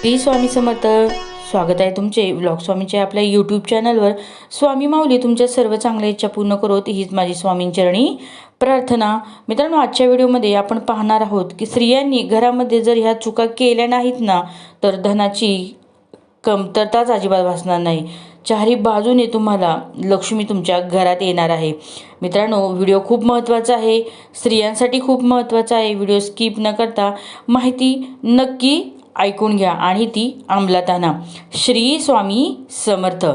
श्री स्वामी समर्थ. स्वागत आहे तुमचे. व्लॉग स्वामीच्या आपल्या यूट्यूब चॅनलवर स्वामी माऊली तुमच्या सर्व चांगल्या इच्छा पूर्ण करोत. हीच माझी स्वामींचरणी प्रार्थना. मित्रांनो आजच्या व्हिडिओमध्ये आपण पाहणार आहोत की स्त्रियांनी घरामध्ये जर ह्या चुका केल्या नाहीत ना तर धनाची कमतरताच अजिबात भासणार नाही. चारही बाजूने तुम्हाला लक्ष्मी तुमच्या घरात येणार आहे. मित्रांनो व्हिडिओ खूप महत्त्वाचा आहे. स्त्रियांसाठी खूप महत्त्वाचा आहे. व्हिडिओ स्किप न करता माहिती नक्की ऐकून घ्या. आणि ती अंमलात आणा. श्री स्वामी समर्थ.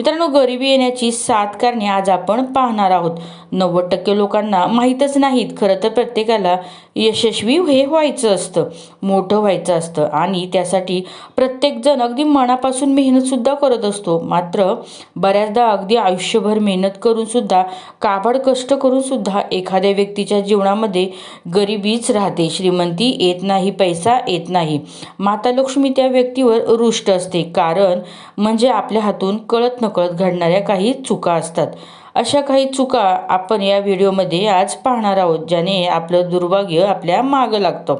मित्रांनो गरिबी येण्याची सात कारणे आज आपण पाहणार आहोत. नव्वद टक्के लोकांना माहीतच नाहीत खरं तर प्रत्येकाला यशस्वी हे व्हायचं असतं मोठं व्हायचं असतं आणि त्यासाठी प्रत्येकजण अगदी मनापासून मेहनतसुद्धा करत असतो. मात्र बऱ्याचदा अगदी आयुष्यभर मेहनत करूनसुद्धा काबाड कष्ट करूनसुद्धा एखाद्या व्यक्तीच्या जीवनामध्ये गरिबीच राहते. श्रीमंती येत नाही पैसा येत नाही. माता लक्ष्मी त्या व्यक्तीवर रुष्ट असते. कारण म्हणजे आपल्या हातून कळत नकळत घडणाऱ्या काही चुका असतात. अशा काही चुका आपण या व्हिडिओमध्ये आज पाहणार आहोत ज्याने आपलं दुर्भाग्य आपल्या मागं लागतं.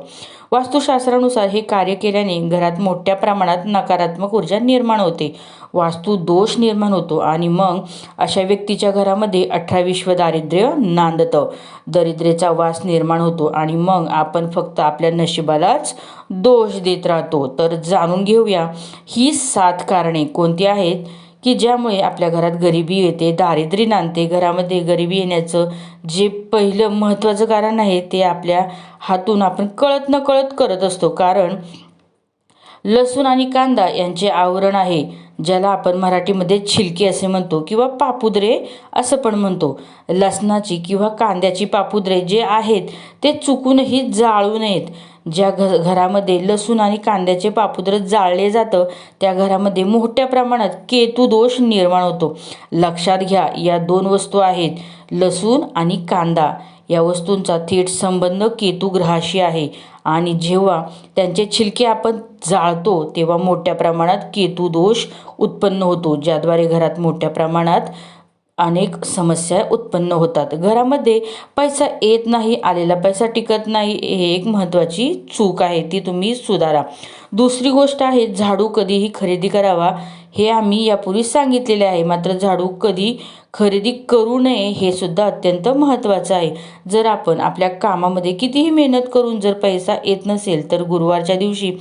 वास्तुशास्त्रानुसार हे कार्य केल्याने घरात मोठ्या प्रमाणात नकारात्मक ऊर्जा निर्माण होते. वास्तू दोष निर्माण होतो आणि मग अशा व्यक्तीच्या घरामध्ये अठरा विश्व दारिद्र्य नांदतं. दरिद्रेचा वास निर्माण होतो आणि मग आपण फक्त आपल्या नशिबालाच दोष देत राहतो. तर जाणून घेऊया ही सात कारणे कोणती आहेत? की ज्यामुळे आपल्या घरात गरिबी येते दारिद्र्य नांदते घरामध्ये गरिबी येण्याचं जे पहिलं महत्त्वाचं कारण आहे ते आपल्या हातून आपण कळत न कळत करत असतो. कारण लसूण आणि कांदा यांचे आवरण आहे ज्याला आपण मराठीमध्ये छिलके असे म्हणतो किंवा पापुद्रे असं पण म्हणतो. लसणाची किंवा कांद्याची पापुद्रे जे आहेत ते चुकूनही जाळू नयेत. ज्या घ घरामध्ये लसूण आणि कांद्याचे पापुद्र जाळले जातं त्या घरामध्ये मोठ्या प्रमाणात केतू दोष निर्माण होतो. लक्षात घ्या या दोन वस्तू आहेत लसूण आणि कांदा. या वस्तूंचा थेट संबंध केतू ग्रहाशी आहे. आणि जेव्हा त्यांचे छिलके आपण जाळतो तेव्हा मोठ्या प्रमाणात केतू दोष उत्पन्न होतो ज्याद्वारे घरात मोठ्या प्रमाणात अनेक समस्या उत्पन्न होतात. घरामध्ये पैसा येत नाही आलेला पैसा टिकत नाही हे एक महत्त्वाची चूक आहे ती तुम्ही सुधारा. दुसरी गोष्ट आहे झाडू कधीही खरेदी करावा हे आम्ही यापूर्वी सांगितलेले आहे. मात्र झाडू कधी खरेदी करू नये हे सुद्धा अत्यंत महत्त्वाचं आहे. जर आपण आपल्या कामामध्ये कितीही मेहनत करून जर पैसा येत नसेल तर गुरुवारच्या दिवशी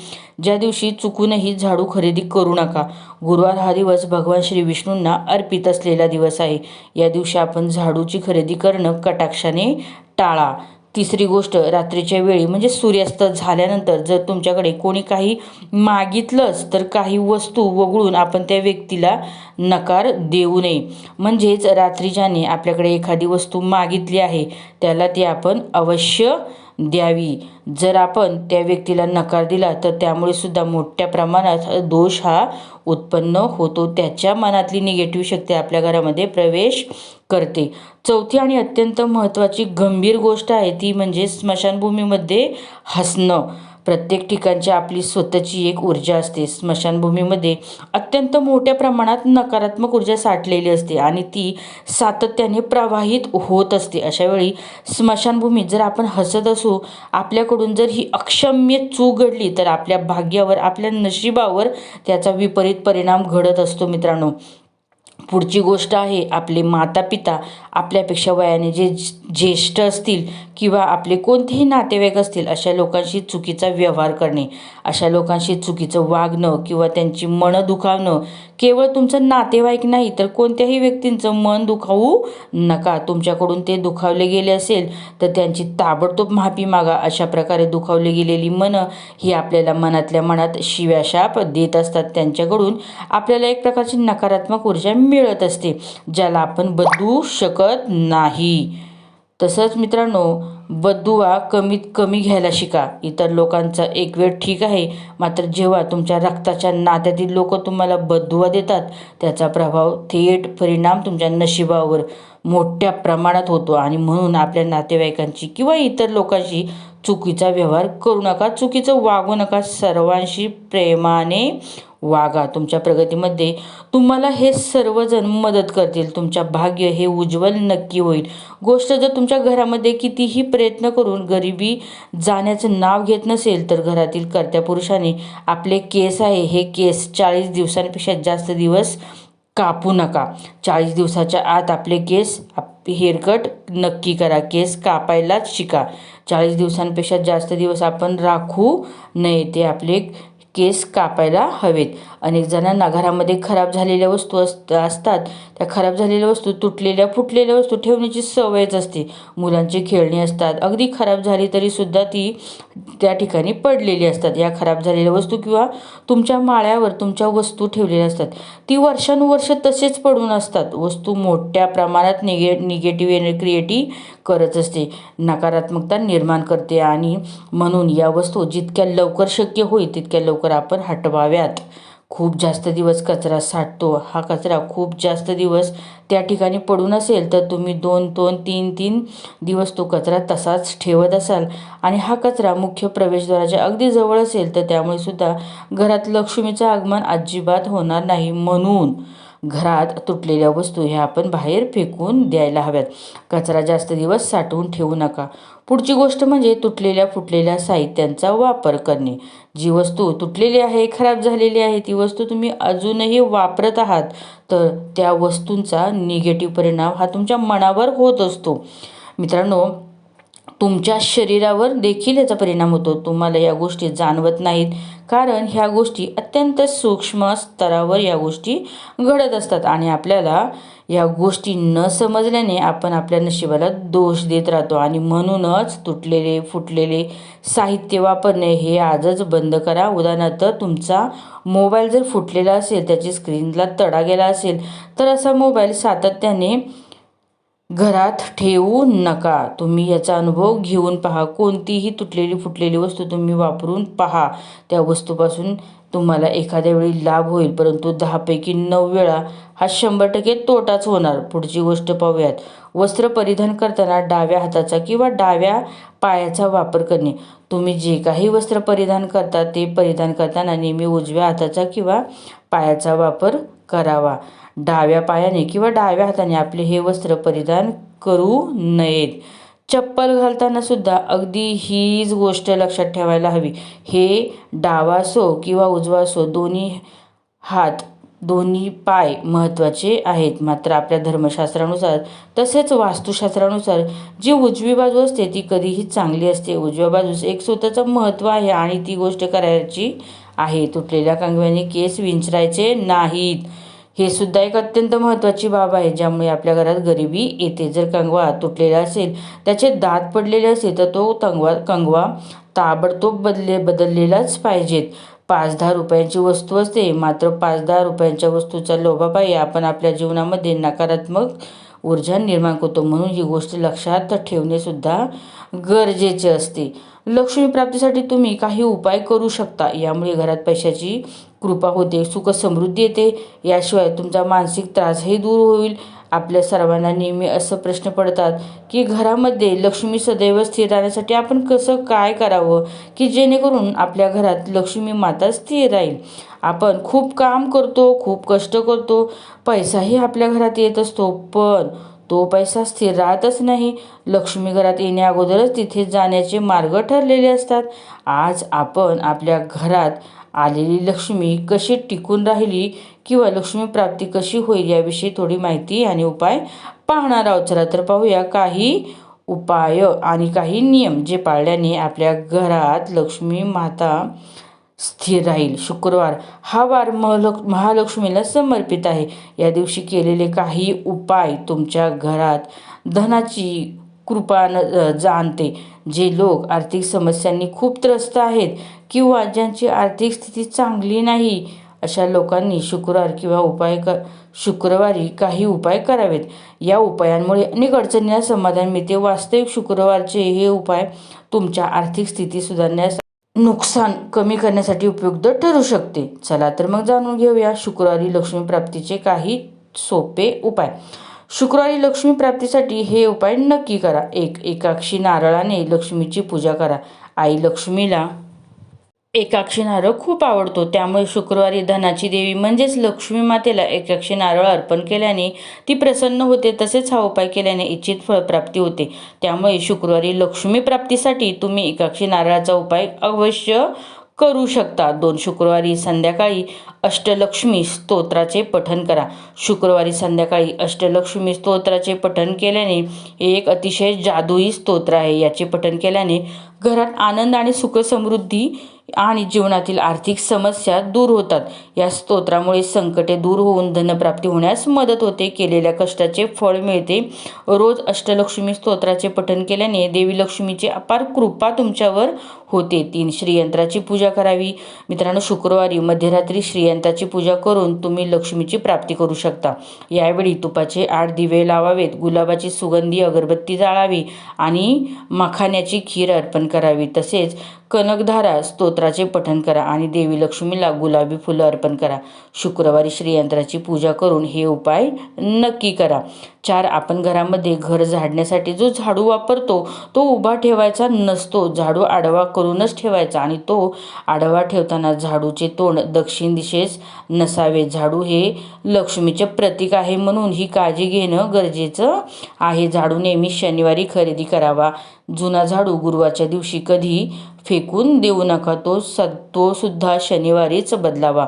ज्या दिवशी चुकूनही झाडू खरेदी करू नका. गुरुवार हा दिवस भगवान श्री विष्णूंना अर्पित असलेला दिवस आहे. या दिवशी आपण झाडूची खरेदी करणं कटाक्षाने टाळा. तिसरी गोष्ट रात्रीच्या वेळी म्हणजे सूर्यास्त झाल्यानंतर जर तुमच्याकडे कोणी काही मागितलंच तर काही वस्तू वगळून आपण त्या व्यक्तीला नकार देऊ नये. म्हणजेच रात्री ज्याने आपल्याकडे एखादी वस्तू मागितली आहे त्याला ती आपण अवश्य द्यावी. जर आपण त्या व्यक्तीला नकार दिला तर त्यामुळे सुद्धा मोठ्या प्रमाणात दोष हा उत्पन्न होतो. त्याच्या मनातली निगेटिव्ह शक्ती आपल्या घरामध्ये प्रवेश करते. चौथी आणि अत्यंत महत्त्वाची गंभीर गोष्ट आहे ती म्हणजे स्मशानभूमीमध्ये हसणं. प्रत्येक ठिकाणची आपली स्वतःची एक ऊर्जा असते. स्मशानभूमीमध्ये अत्यंत मोठ्या प्रमाणात नकारात्मक ऊर्जा साठलेली असते आणि ती सातत्याने प्रवाहित होत असते. अशावेळी स्मशानभूमीत जर आपण हसत असू आपल्याकडून जर ही अक्षम्य चूक घडली तर आपल्या भाग्यावर आपल्या नशिबावर त्याचा विपरीत परिणाम घडत असतो मित्रांनो. पुढची गोष्ट आहे आपले माता पिता आपल्यापेक्षा वयाने जे ज्येष्ठ असतील किंवा आपले कोणतेही नातेवाईक असतील अशा लोकांशी चुकीचा व्यवहार करणे. अशा लोकांशी चुकीचं वागणं किंवा त्यांची मनं दुखावणं केवळ तुमचं नातेवाईक नाही तर कोणत्याही व्यक्तींचं मन दुखावू नका. तुमच्याकडून ते दुखावले गेले असेल तर त्यांची ताबडतोब माफी मागा. अशा प्रकारे दुखावली गेलेली मनं ही आपल्याला मनातल्या मनात शिव्याशाप देत असतात. त्यांच्याकडून आपल्याला एक प्रकारची नकारात्मक ऊर्जा मिळत असते ज्याला आपण बदलू शकत नाही. तसंच मित्रांनो बदुवा कमीत कमी घ्यायला शिका. इतर लोकांचा एक वेळ ठीक आहे मात्र जेव्हा तुमच्या रक्ताच्या नात्यातील लोक तुम्हाला बदुवा देतात त्याचा प्रभाव थेट परिणाम तुमच्या नशिबावर मोठ्या प्रमाणात होतो आणि म्हणून आपल्या नातेवाईकांची किंवा इतर लोकांशी चुकीचा व्यवहार करू नका चुकीचं वागू नका. सर्वांशी प्रेमाने वागा. तुमच्या प्रगतीमध्ये तुम्हाला हे सर्वजण मदत करतील. तुमच्या भाग्य हे उज्ज्वल नक्की होईल. गोष्ट जर तुमच्या घरामध्ये कितीही प्रयत्न करून गरिबी जाण्याचं नाव घेत नसेल तर घरातील कर्त्या पुरुषाने आपले केस आहे हे केस चाळीस दिवसांपेक्षा जास्त दिवस कापू नका. चाळीस दिवसाच्या आत आपले केस आप हेअरकट नक्की करा. केस कापायलाच शिका. चाळीस दिवसांपेक्षा जास्त दिवस आपण राखू नये. ते आपले केस कापायला हवेत. अनेक जणांना घरामध्ये खराब झालेल्या वस्तू अस असतात. त्या खराब झालेल्या वस्तू तुटलेल्या फुटलेल्या वस्तू ठेवण्याची सवयच असते. मुलांची खेळणी असतात. अगदी खराब झाली तरीसुद्धा ती त्या ठिकाणी पडलेली असतात. या खराब झालेल्या वस्तू किंवा तुमच्या माळ्यावर तुमच्या वस्तू ठेवलेल्या असतात. ती वर्षानुवर्ष तसेच पडून असतात. वस्तू मोठ्या प्रमाणात निगे निगेटिव्ह एनर्जी करत असते. नकारात्मकता निर्माण करते आणि म्हणून या वस्तू जितक्या लवकर शक्य होईल तितक्या लवकर आपण हटवाव्यात. खूप जास्त दिवस कचरा साठतो. हा कचरा खूप जास्त दिवस त्या ठिकाणी पडून असेल तर तुम्ही दोन दोन तीन तीन दिवस तो कचरा तसाच ठेवत असाल. आणि हा कचरा मुख्य प्रवेशद्वाराच्या अगदी जवळ असेल तर त्यामुळे सुद्धा घरात लक्ष्मीचं आगमन अजिबात होणार नाही. म्हणून घरात तुटलेल्या वस्तू ह्या आपण बाहेर फेकून द्यायला हव्यात. कचरा जास्त दिवस साठवून ठेवू नका. पुढची गोष्ट म्हणजे तुटलेल्या फुटलेल्या साहित्यांचा वापर करणे. जी वस्तू तुटलेली आहे खराब झालेली आहे ती वस्तू तुम्ही अजूनही वापरत आहात तर त्या वस्तूंचा निगेटिव्ह परिणाम हा तुमच्या मनावर होत असतो. मित्रांनो तुमच्या शरीरावर देखील याचा परिणाम होतो. तुम्हाला या गोष्टी जाणवत नाहीत. कारण ह्या गोष्टी अत्यंत सूक्ष्म स्तरावर या गोष्टी घडत असतात. आणि आपल्याला या गोष्टी न समजल्याने आपण आपल्या नशिबाला दोष देत राहतो. आणि म्हणूनच तुटलेले फुटलेले साहित्य वापरणे हे आजच बंद करा. उदाहरणार्थ तुमचा मोबाईल जर फुटलेला असेल त्याची स्क्रीनला तडा गेला असेल तर असा मोबाईल सातत्याने घरात ठेवू नका. तुम्ही याचा अनुभव घेऊन पहा. कोणतीही तुटलेली फुटलेली वस्तू तुम्ही वापरून पहा. त्या वस्तूपासून तुम्हाला एखाद्या वेळी लाभ होईल. परंतु दहापैकी नऊ वेळा हा शंभर टक्के तोटाच होणार. पुढची गोष्ट पाहूयात. वस्त्र परिधान करताना डाव्या हाताचा किंवा डाव्या पायाचा वापर करणे. तुम्ही जे काही वस्त्र परिधान करता ते परिधान करताना नेहमी उजव्या हाताचा किंवा पायाचा वापर करावा. डाव्या पायाने किंवा डाव्या हाताने आपले हे वस्त्र परिधान करू नयेत. चप्पल घालताना सुद्धा अगदी हीच गोष्ट लक्षात ठेवायला हवी. हे डावा असो किंवा उजवा असो दोन्ही हात दोन्ही पाय महत्त्वाचे आहेत. मात्र आपल्या धर्मशास्त्रानुसार तसेच वास्तुशास्त्रानुसार जी उजवी बाजू असते ती कधीही चांगली असते. उजव्या बाजूस एक स्वतःचं महत्त्व आहे आणि ती गोष्ट करायची आहे. तुटलेल्या कांगव्याने केस विंचरायचे नाहीत. हे सुद्धा एक अत्यंत महत्त्वाची बाब आहे ज्यामुळे आपल्या घरात गरिबी येते. जर कंगवा तुटलेला असेल त्याचे दात पडलेले असेल तर तो तंगवा कंगवा ताबडतोब बदले बदललेलाच पाहिजेत. पाच दहा रुपयांची वस्तू असते मात्र पाच दहा रुपयांच्या वस्तूचा लोभापायी आपण आपल्या जीवनामध्ये नकारात्मक ऊर्जा निर्माण करतो. म्हणून ही गोष्ट लक्षात ठेवणेसुद्धा गरजेचे असते. लक्ष्मी प्राप्तीसाठी तुम्ही काही उपाय करू शकता. यामुळे घरात पैशाची कृपा होते सुख समृद्धी येते. याशिवाय तुमचा मानसिक त्रासही दूर होईल. आपल्या सर्वांना नेहमी असं प्रश्न पडतात की घरामध्ये लक्ष्मी सदैव स्थिर राहण्यासाठी आपण कसं काय करावं? की जेणेकरून आपल्या घरात लक्ष्मी माता स्थिर राहील? आपण खूप काम करतो खूप कष्ट करतो. पैसाही आपल्या घरात येत असतो पण तो पैसा स्थिर राहतच नाही. लक्ष्मी घरात येण्याअगोदरच तिथे जाण्याचे मार्ग ठरलेले असतात. आज आपण आपल्या घरात आलेली लक्ष्मी कशी टिकून राहिली किंवा लक्ष्मी प्राप्ती कशी होईल याविषयी थोडी माहिती आणि उपाय पाहणार आहोत. चला तर पाहूया काही उपाय आणि काही नियम जे पाळल्याने आपल्या घरात लक्ष्मी माता स्थिर राहील. शुक्रवार. हा वार महलक् महालक्ष्मीला समर्पित आहे. या दिवशी केलेले काही उपाय तुमच्या घरात धनाची कृपा न जाणते. जे लोक आर्थिक समस्यांनी खूप त्रस्त आहेत किंवा ज्यांची आर्थिक स्थिती चांगली नाही अशा लोकांनी शुक्रवार किंवा उपाय क शुक्रवारी काही उपाय करावेत. या उपायांमुळे अनेक अडचणींना समाधान मिळते. वास्तविक शुक्रवारचे हे उपाय तुमच्या आर्थिक स्थिती सुधारण्यास नुकसान कमी करण्यासाठी उपयुक्त ठरू शकते. चला तर मग जाणून घेऊया शुक्रवारी लक्ष्मी प्राप्तीचे काही सोपे उपाय. शुक्रवारी लक्ष्मी प्राप्तीसाठी हे उपाय नक्की करा. एक एकाक्षी नारळाने लक्ष्मीची पूजा करा. आई लक्ष्मीला एकाक्षी नारळ खूप आवडतो. त्यामुळे शुक्रवारी धनाची देवी म्हणजेच लक्ष्मी मातेला एकाक्षी नारळ अर्पण केल्याने ती प्रसन्न होते. तसेच हा उपाय केल्याने इच्छित फळप्राप्ती होते. त्यामुळे शुक्रवारी लक्ष्मी प्राप्तीसाठी तुम्ही एकाक्षी नारळाचा उपाय अवश्य करू शकता. दोन शुक्रवारी संध्याकाळी अष्टलक्ष्मी स्तोत्राचे पठन करा. शुक्रवारी संध्याकाळी अष्टलक्ष्मी स्तोत्राचे पठन केल्याने हे एक अतिशय जादुई स्तोत्र आहे. याचे पठन केल्याने घरात आनंद आणि सुखसमृद्धी आणि जीवनातील आर्थिक समस्या दूर होतात. या स्तोत्रामुळे संकटे दूर होऊन धनप्राप्ती होण्यास मदत होते. केलेल्या कष्टाचे फळ मिळते. रोज अष्टलक्ष्मी स्तोत्राचे पठन केल्याने देवी लक्ष्मीची अपार कृपा तुमच्यावर होते. तीन श्रीयंत्राची पूजा करावी. मित्रांनो शुक्रवारी मध्यरात्री श्रीयंत्राची पूजा करून तुम्ही लक्ष्मीची प्राप्ती करू शकता. यावेळी तुपाचे आठ दिवे लावावेत. गुलाबाची सुगंधी अगरबत्ती जाळावी आणि मखाण्याची खीर अर्पण करावी. तसेच कनकधारा स्तोत्राचे पठण करा आणि देवी लक्ष्मीला गुलाबी फुलं अर्पण करा. शुक्रवारी श्रीयंत्राची पूजा करून हे उपाय नक्की करा. चार आपण घरामध्ये घर झाडण्यासाठी जो झाडू वापरतो तो उभा ठेवायचा नसतो. झाडू आडवा करूनच ठेवायचा आणि तो आडवा ठेवताना झाडूचे तोंड दक्षिण दिशेस नसावे. झाडू हे लक्ष्मीचे प्रतीक आहे म्हणून ही काळजी घेणं गरजेचं आहे. झाडू नेहमी शनिवारी खरेदी करावा. जुना झाडू गुरुवारच्या दिवशी कधी फेकून देऊ नका तो स तो सुद्धा शनिवारीच बदलावा.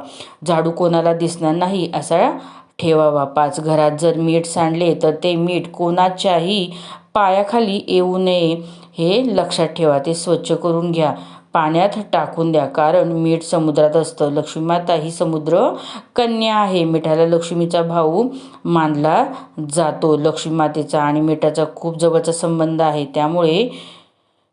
झाडू कोणाला दिसणार नाही असा ठेवावा. पाच घरात जर मीठ सांडले तर ते मीठ कोणाच्याही पायाखाली येऊ नये हे लक्षात ठेवा. ते स्वच्छ करून घ्या. पाण्यात टाकून द्या. कारण मीठ समुद्रात असतं. लक्ष्मीमाता ही समुद्र कन्या आहे. मिठाला लक्ष्मीचा भाऊ मानला जातो. लक्ष्मीमातेचा आणि मिठाचा खूप जवळचा संबंध आहे. त्यामुळे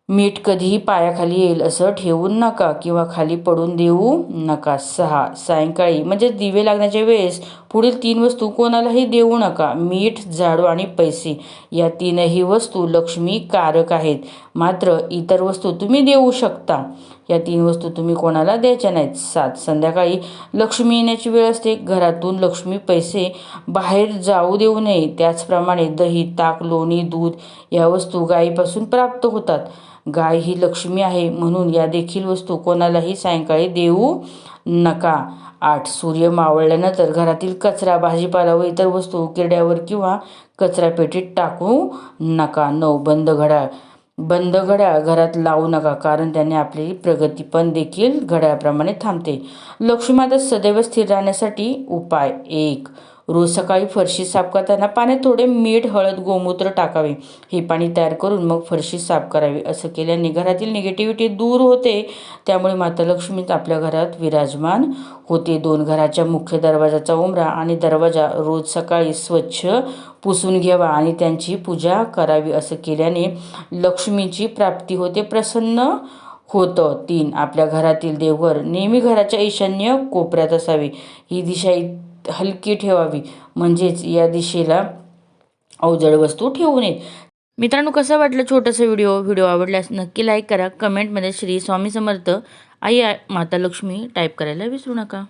मीठ कधीही पायाखाली येईल असं ठेवून नका किंवा खाली पडून देऊ नका. सहा सायंकाळी म्हणजे दिवे लागण्याच्या वेळेस पुढील तीन वस्तू कोणालाही देऊ नका. मीठ झाडू आणि पैसे या तीनही वस्तू लक्ष्मी कारक आहेत. मात्र इतर वस्तू तुम्ही देऊ शकता. या तीन वस्तू तुम्ही कोणाला द्यायच्या नाहीत. सात संध्याकाळी लक्ष्मी येण्याची वेळ असते. घरातून लक्ष्मी पैसे बाहेर जाऊ देऊ नये. त्याचप्रमाणे दही ताक लोणी दूध या वस्तू गायीपासून प्राप्त होतात. गाय ही लक्ष्मी आहे म्हणून या देखील वस्तू कोणालाही सायंकाळी देऊ नका. आठ सूर्य मावळल्यानंतर घरातील कचरा भाजीपाला व इतर वस्तू किरड्यावर किंवा कचरापेटीत टाकू नका. नऊ बंद घड्याळ. बंद घड्याळ घरात लावू नका कारण त्याने आपली प्रगती पण देखील घड्याळाप्रमाणे थांबते. लक्ष्मीमाता सदैव स्थिर राहण्यासाठी उपाय एक रोज सकाळी फरशी साफ करताना पाण्यात थोडे मीठ हळद गोमूत्र टाकावे. हे पाणी तयार करून मग फरशी साफ करावी असं केल्याने घरातील निगेटिव्हिटी दूर होते. त्यामुळे माता लक्ष्मी आपल्या घरात विराजमान होते. दोन घराच्या मुख्य दरवाजाचा उमरा आणि दरवाजा रोज सकाळी स्वच्छ पुसून घ्यावा आणि त्यांची पूजा करावी असं केल्याने लक्ष्मीची प्राप्ती होते प्रसन्न होतं. तीन आपल्या घरातील देवघर नेहमी घराच्या ईशान्य कोपऱ्यात असावे. ही दिशा हलकी ठेवावी. म्हणजेच या दिशेला अवजड वस्तू ठेवू नयेत मित्रांनो कसं वाटलं छोटंसं व्हिडिओ? व्हिडिओ आवडल्यास नक्की लाईक करा. कमेंटमध्ये श्री स्वामी समर्थ आई माता लक्ष्मी टाईप करायला विसरू नका.